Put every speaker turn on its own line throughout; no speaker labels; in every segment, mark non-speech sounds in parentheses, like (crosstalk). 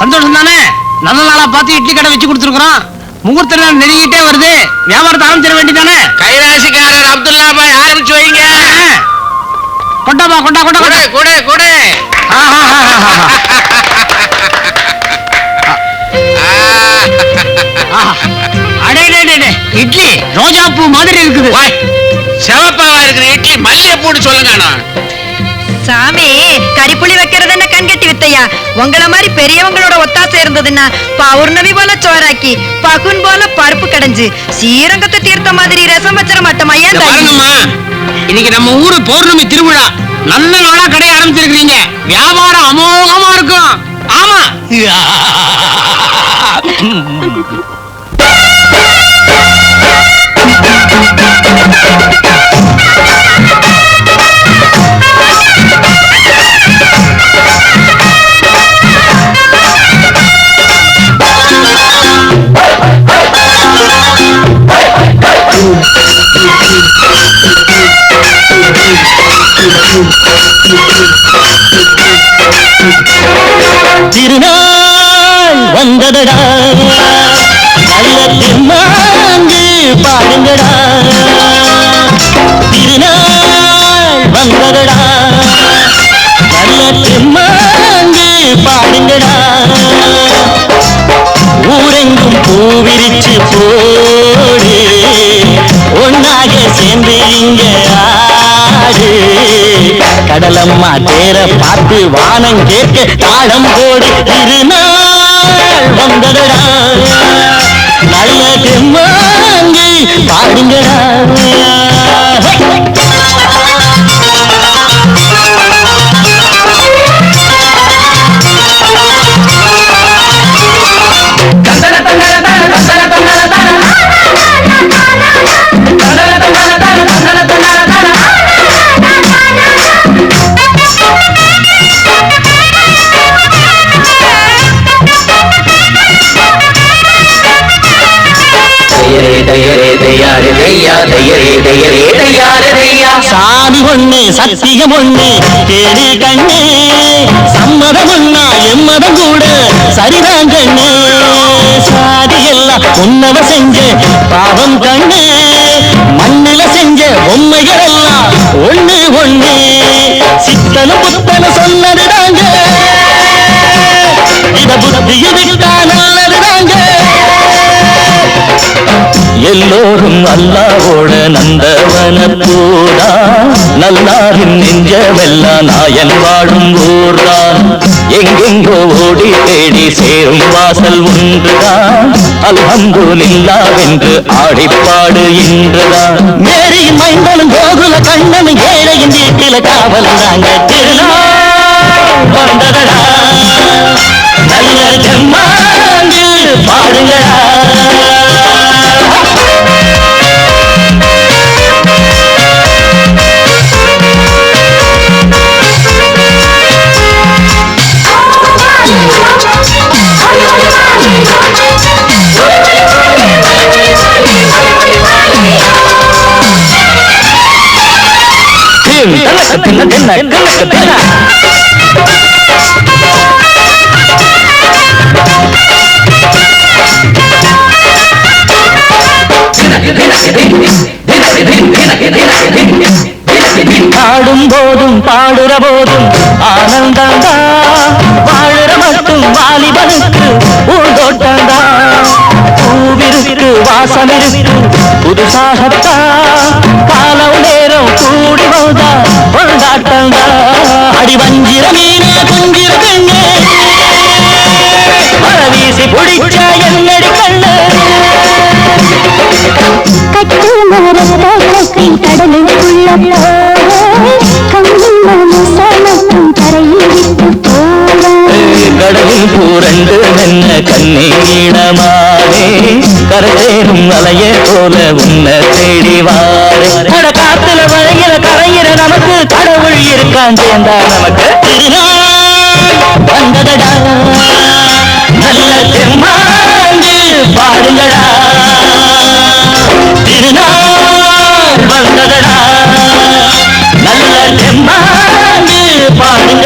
சந்தோஷம் தானே? நல்ல நாளா பார்த்து இட்லி கடை வச்சு கொடுத்துருக்குறோம். முகூர்த்த நாள் நெருங்கிட்டே வருது. வியாபாரத்தை ஆரம்பிச்சிட வேண்டியதானே
கைராசிக்காரர் அப்துல்லா பாய் ஆரம்பிச்சு வைங்க.
கொண்டாப்பா கொண்டா கொண்டா
கொடு கொடு கொடு.
அடே. இட்லி ரோஜா பூ மாதிரி இருக்குது.
வாய். சிவப்பாவா இருக்கிற இட்லி மல்லிகைப்பூன்னு சொல்லுங்க அண்ணா.
சாமி கறிப்புளி வைக்கிறது என்ன கண்கட்டி வித்தையா? உங்கள மாதிரி பெரியவங்களோட ஒத்தாசை இருந்ததுன்னா பௌர்ணமி போல சோறாக்கி பகுன் போல பருப்பு கடைஞ்சு ஸ்ரீரங்கத்தை தீர்த்த மாதிரி ரசம் வச்சிட மாட்டோமா? ஏன்
இன்னைக்கு நம்ம ஊரு பௌர்ணமி திருவிழா. நல்ல நாளா கடை ஆரம்பிச்சிருக்கீங்க வியாபாரம் அமோகமா இருக்கும். ஆமா. (laughs)
திருநாள் வந்ததடா. நல்ல திருமாங்கு பாருங்கடா திருநாள் வந்ததடா. நல்ல திருமாங்கு பாருங்கடா தேர பார்த்து வானம் கேட்க தாளம் போடு. திருநாள் வந்ததடா. நல்ல தெம்மாங்கு பாடுங்கடா. சாமி ஒண்ணு சத்தியம் ஒண்ணு கேடி கண்ணு. சம்மதம் ஒண்ணா எம்மதம் கூட சரிதான் கண்ணு. சாதி எல்லாம் உன்னவ செஞ்ச பாவம் கண்ணு. மண்ணில செஞ்ச பொம்மைகள் எல்லாம் ஒண்ணு ஒண்ணு. சித்தன புத்தன சொன்னது தாங்க இத புத்தியில் விட்டா எல்லோரும் அல்லாவோட நந்தவன பூரா நல்லாரின் நெஞ்சமெல்லாம் நாயன் வாழும் ஊர்தான். எங்கெங்கோ ஓடி தேடி சேரும் வாசல் ஒன்றுதான். அல்ஹம்துலில்லா வென்று ஆடிப்பாடு இன்றுதான். மேரியின் மைந்தனும் கோகுல கண்ணனும் ஏழையின் வீட்டில காவலாங்க திருநாள். வந்ததடா. நல்ல ஜம்மாங்கு பாடுங்களா தின் தின்ன தின்ன தின்ன பாடும் போதும் பாடுற போதும் ஆனந்தந்தா வாழுற மட்டும் வாலிபனுக்கு பூந்தோட்டந்தா பூவிருக்கு வாசம் இருக்கு புதுசாகத்தா காலம் நேரம் கூடி போதா கொண்டாட்டந்தா அடி வஞ்சிர மீனே குஞ்சிர மர வீசி பிடிச்ச என்னடி கண்ணு.
கட்டு மரத்தை கடலுக்குள்ள.
கடலில் பூரண்டு மென்ன கண்ணீடமானே கரையேறும் அலைய போல உன்னை தேடி கடவுள் சேர்ந்தா நமக்கு வந்ததடா. நல்ல தெம்மாண்டு பாடுங்கடா. திருநாள் வந்ததடா. நல்ல தெம்மாண்டு பாடுங்கடா.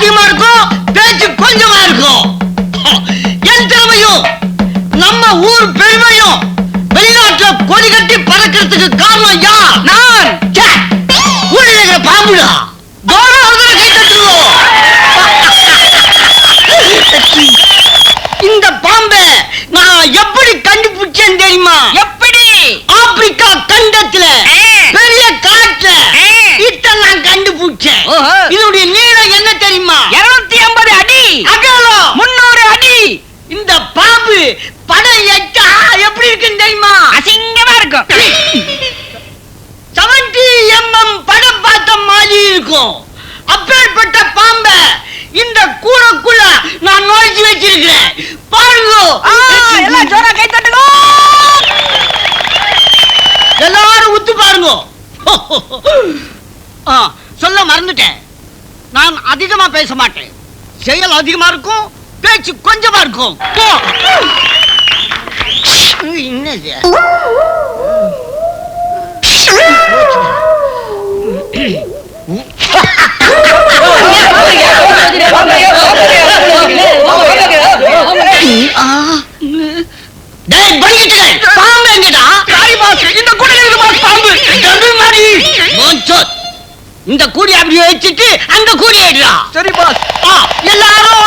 அதிகமா இருக்கும் பேச்சு கொஞ்சமா இருக்கும். என் திறமையும் நம்ம ஊர் பெருமையும் வெளிநாட்டுல கொடி கட்டி பறக்கிறதுக்கு காரணம் யார்? நான். ஊரில் பாம்புடா ஜோரா ஒரு தடவை கை தட்டுங்கோ இந்த பாம்பை நான் எப்படி கண்டுபிடிச்சேன் தெரியுமா எப்படி ஆப்பிரிக்கா கண்டத்துல பெரிய காட்டுல இத நான் கண்டுபிடிச்சேன் இதனுடைய நீளம் என்ன தெரியுமா இருநூத்தி ஐம்பது அடி அகலம் முன்னூறு அடி இந்த பாம்பு படம் எட்டா எப்படி இருக்குன்னு தெரியுமா அசிங்கமா இருக்கும் செவன்டி எம்எம் படம் பார்த்த மாதிரி இருக்கும் அப்பேற்பட்ட பாம்பை இந்த கூடக்குள்ள நான் நுழைச்சு வச்சிருக்கிறேன் பாருங்க எல்லாம் ஜோரா கை தட்டுங்க எல்லாரும் உத்து பாருங்க ஆ, சொல்ல மறந்துட்டேன் நான் அதிகமா பேச மாட்டேன் செயல் அதிகமா இருக்கும் பேச்சு கொஞ்சமா இருக்கும். என்னது? பாம்பு இந்த பாஸ் பாம்பு. மோன்சோத் இந்த கூடி அப்படியே வச்சுட்டு அந்த கூடி ஏடுடா சரி பாஸ் எல்லாரும்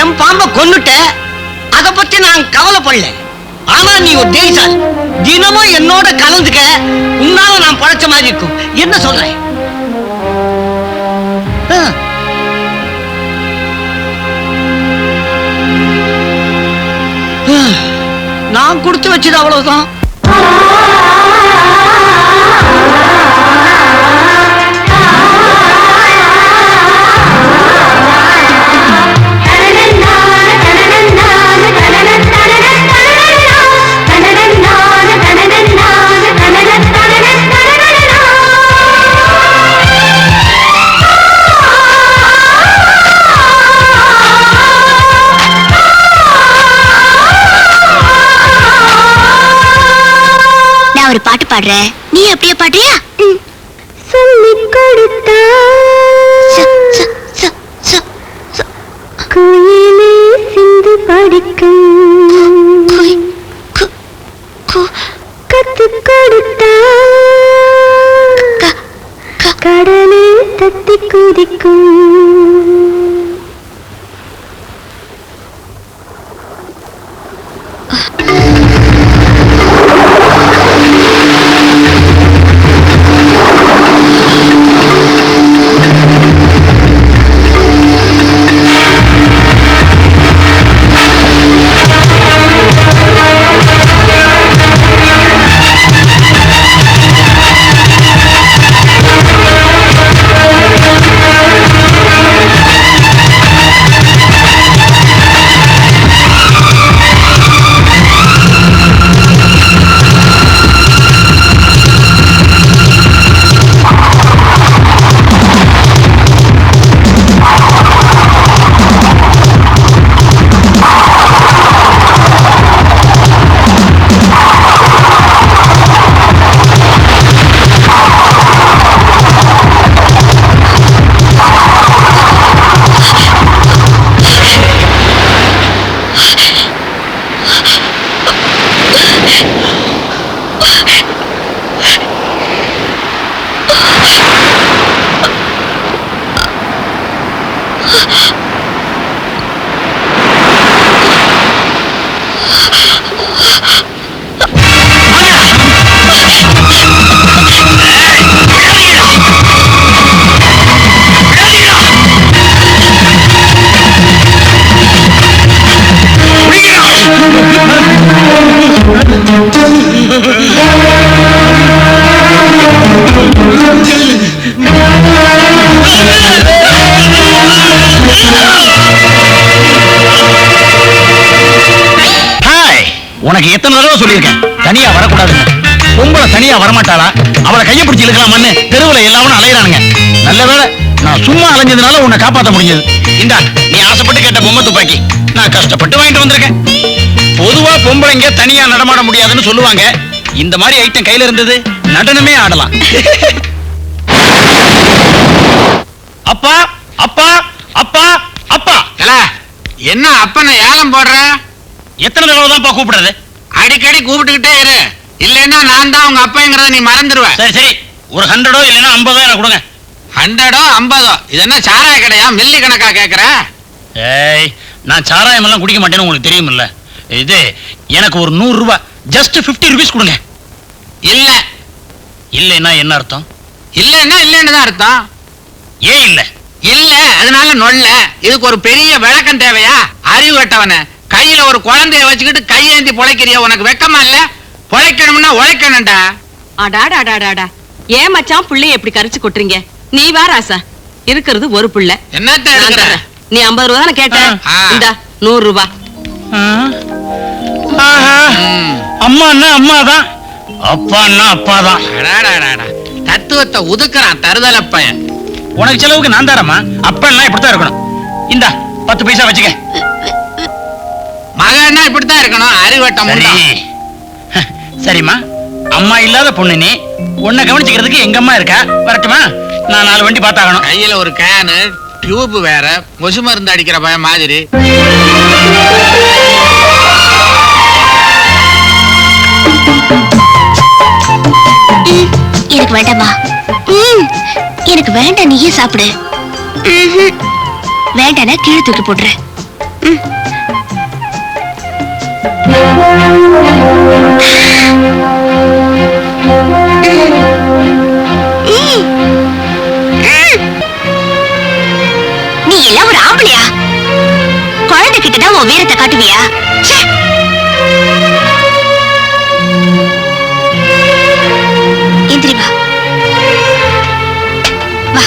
என் பாம்ப கொண்டுட்ட அத பத்தி நான் கவலைப்படல. ஆனா நீ ஒரு தேசால் தினமும் என்னோட கலந்துக்க உன்னால நான் பழைச்ச மாதிரி இருக்கும். என்ன சொல்ற? நான் கொடுத்து வச்சது அவ்வளவுதான்.
நான் ஒரு பாட்டு பாடுறேன் நீ அப்படியே பாடுறியா?
சொல்லிக் கொடுத்தா. குயிலே சிந்து படிக்கும்.
குய், கு, கு,
கத்துக் கொடுத்தா. கடலே தத்தி குதிக்கும்.
உனக்கு எத்தனை தடவை சொல்லியிருக்கேன்? தனியா வரக்கூடாதுன்னு பொம்பளை தனியா வரமாட்டாளா? அவளை கையை பிடிச்சி இழுக்கலாமான்னு தெருவுல எல்லாரும் அலையிறானுங்க. நல்ல வேலை நான் சும்மா அலைஞ்சதுனால உன்னை காப்பாத்த முடிஞ்சது. இந்தா நீ ஆசைப்பட்டு கேட்ட பொம்மை துப்பாக்கி நான் கஷ்டப்பட்டு வாங்கிட்டு வந்திருக்கேன். பொதுவா பொம்பளைங்க தனியா நடமாட முடியாதுன்னு சொல்லுவாங்க. இந்த மாதிரி ஐட்டம் கையில இருந்தது நடனமே ஆடலாம். அப்பா அப்பா அப்பா அப்பா.
ஏல, என்ன அப்பனை ஏலம் போடுற?
எத்தனை தடவை தான்ப்பா கூப்பிடுறது?
அடிக்கடி கூப்பிட்டுக்கிட்டே இரு. இல்லைன்னா நான் தான் உங்க அப்பங்கிறத நீ மறந்துடுவ
சரி சரி. ஒரு ஹண்ட்ரடோ இல்லைன்னா ஐம்பதோ எனக்கு கொடுங்க.
ஹண்ட்ரடோ ஐம்பதோ? இது என்ன சாராய கடையா? மில்லி கணக்கா கேக்குற?
ஏய் நான் சாராயம் எல்லாம் குடிக்க மாட்டேன்னு உங்களுக்கு தெரியுமில்ல. இது எனக்கு ஒரு நூறு ரூபாய் ஜஸ்ட் 50 ருபீஸ் கொடுங்க.
இல்ல.
இல்லைன்னா என்ன அர்த்தம்?
இல்லைன்னா இல்லைன்னு தான் அர்த்தம்.
ஏன் இல்ல?
இல்ல அதனால நொல்ல. இதுக்கு ஒரு பெரிய விளக்கம் தேவையா? அறிவு கட்டவன. கையில ஒரு குழந்தைய வச்சுக்கிட்டு கையேந்தி பொழைக்கிறிய? உனக்கு வெக்கமா இல்ல? பொழைக்கணும்னா உழைக்கணும்டா.
அடாடாடாடாடா ஏன் மச்சான் புள்ளைய எப்படி கரிச்சு கொட்டுறீங்க? நீ வா ராசா. இருக்கிறது ஒரு புள்ள. தர்றேன். நீ ஐம்பது ரூபா தானே கேட்ட. இந்தா நூறு ரூபா.
ஆஹா,
ம்.
அம்மான்னா அம்மா தான் அப்பான்னா அப்பா தான்.
தத்துவத்தை உதுக்குறான் தருதல பையன்.
உனக்கு செலவுக்கு நான் தரமா அப்பெல்லாம் இப்படித்தான் இருக்கணும். இந்தா பத்து பைசா வச்சுக்க.
மகன்னா இப்படித்தான் இருக்கணும். அறிவட்டம்
சரி. சரிம்மா. அம்மா இல்லாத பொண்ணு நீ. உன்னை கவனிச்சுக்கிறதுக்கு எங்க அம்மா இருக்கா? வரட்டுமா? நான் நாலு வண்டி பார்த்தாகணும்.
கையில ஒரு கேனு டியூப் வேற கொசு மருந்து அடிக்கிற பையன் மாதிரி.
எனக்கு வேண்டாமா ம், எனக்கு வேண்டாம் நீயே சாப்பிடு. ம்ஹும். வேண்டானா கீழே தூக்கி போடுறேன் உன் வீரத்தை காட்டுவியா? இந்திரி வா. வா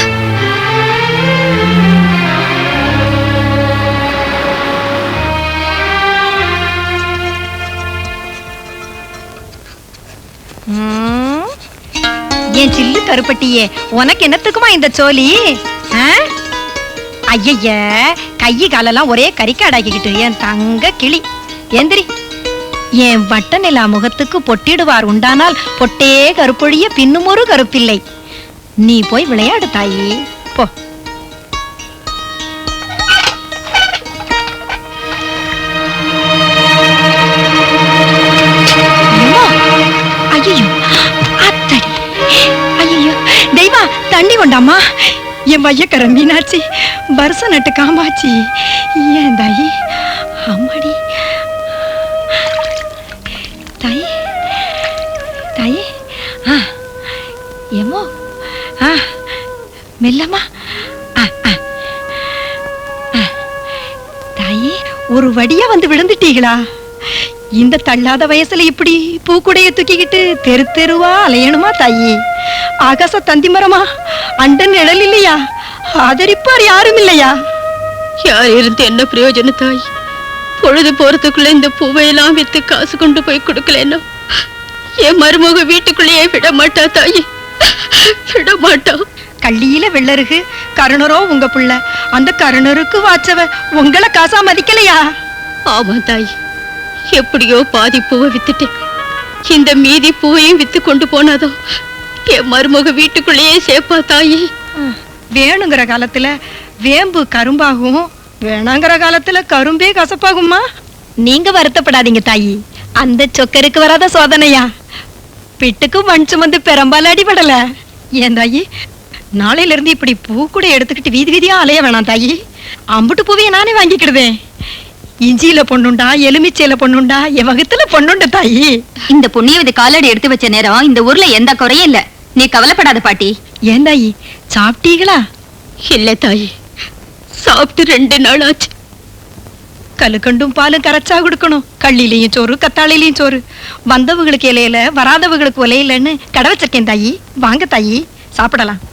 என் சில்லு கருப்பட்டியே உனக்கு என்னத்துக்குமா இந்த சோலி? ஐய கையை காலெல்லாம் ஒரே கறிக்காடாக்கிக்கிட்டு என் தங்க கிளி. எந்திரி என் வட்ட நிலா முகத்துக்கு பொட்டிடுவார் உண்டானால் பொட்டே கருப்பொழிய பின்னும் ஒரு கருப்பில்லை. நீ போய் விளையாடு தாயி. போ. ஐயோ அத்தடி ஐயோ தெய்வா தண்ணி கொண்டாமா என் மையக்கர மீனாட்சி பர்ச நட்டு காமாச்சி ஏன் தாயி? அம்மாடி தாயி தாயி. ஆ ஏமோ. ஆ மெல்லம்மா. ஆ ஆ. ஆ. தாயி ஒரு வடியா வந்து விழுந்துட்டீங்களா? இந்த தள்ளாத வயசுல இப்படி பூக்குடைய தூக்கிக்கிட்டு தெரு தெருவா அலையணுமா தாயி? ஆகாச தந்தி மரமா அண்ட நிழல் இல்லையா ஆதரிப்பார் யாரும் இல்லையா
யார் இருந்து என்ன பிரயோஜனம் தாய்? பொழுது போறதுக்குள்ள இந்த பூவையெல்லாம் வித்து காசு கொண்டு போய் கொடுக்கலன்னா என் மருமக வீட்டுக்குள்ளேயே விட மாட்டா தாயி. விட மாட்டா.
கள்ளியில வெள்ளருகு கருணரோ உங்க புள்ள. அந்த கருணருக்கு வாச்சவ உங்களை காசா மதிக்கலையா?
ஆமா தாய். எப்படியோ பாதி பூவை வித்துட்டேன். இந்த மீதி பூவையும் வித்து கொண்டு போனாதோ? என் மருமக வீட்டுக்குள்ளேயே சேப்பா தாயி.
வேணுங்கிற காலத்துல வேம்பு கரும்பாகும் வேணாங்கிற காலத்துல கரும்பே கசப்பாகுமா நீங்க வருத்தப்படாதீங்க தாயி. அந்த சொக்கருக்கு வராத சோதனையா? பிட்டுக்கும் மண் சுமந்து பெரும்பாலும் அடிபடல. ஏன் தாயி? நாளையில இருந்து இப்படி பூ கூட எடுத்துக்கிட்டு வீதி வீதியா அலைய வேணாம் தாயி. அம்புட்டு பூவையை நானே வாங்கிக்கிடுவேன். இஞ்சியில பொண்ணுண்டா எலுமிச்சையில பொண்ணுண்டா என் வகுத்துல பொண்ணுண்டு தாயி.
இந்த புண்ணியவதி காலடி எடுத்து வச்ச நேரம் இந்த ஊர்ல எந்த குறையும் இல்ல. நீ கவலைப்படாத பாட்டி.
ஏன் தாயி? சாப்பிட்டீங்களா?
இல்ல தாயி. சாப்பிட்டு ரெண்டு நாள் ஆச்சு
கல்லுக்கண்டும் பாலும் கரைச்சா கொடுக்கணும். கள்ளிலையும் சோறு கத்தாழையிலையும் சோறு. வந்தவங்களுக்கு இலையில வராதவங்களுக்கு உலையிலன்னு கடை வச்சிருக்கேன் தாயி. வாங்க தாயி. சாப்பிடலாம்.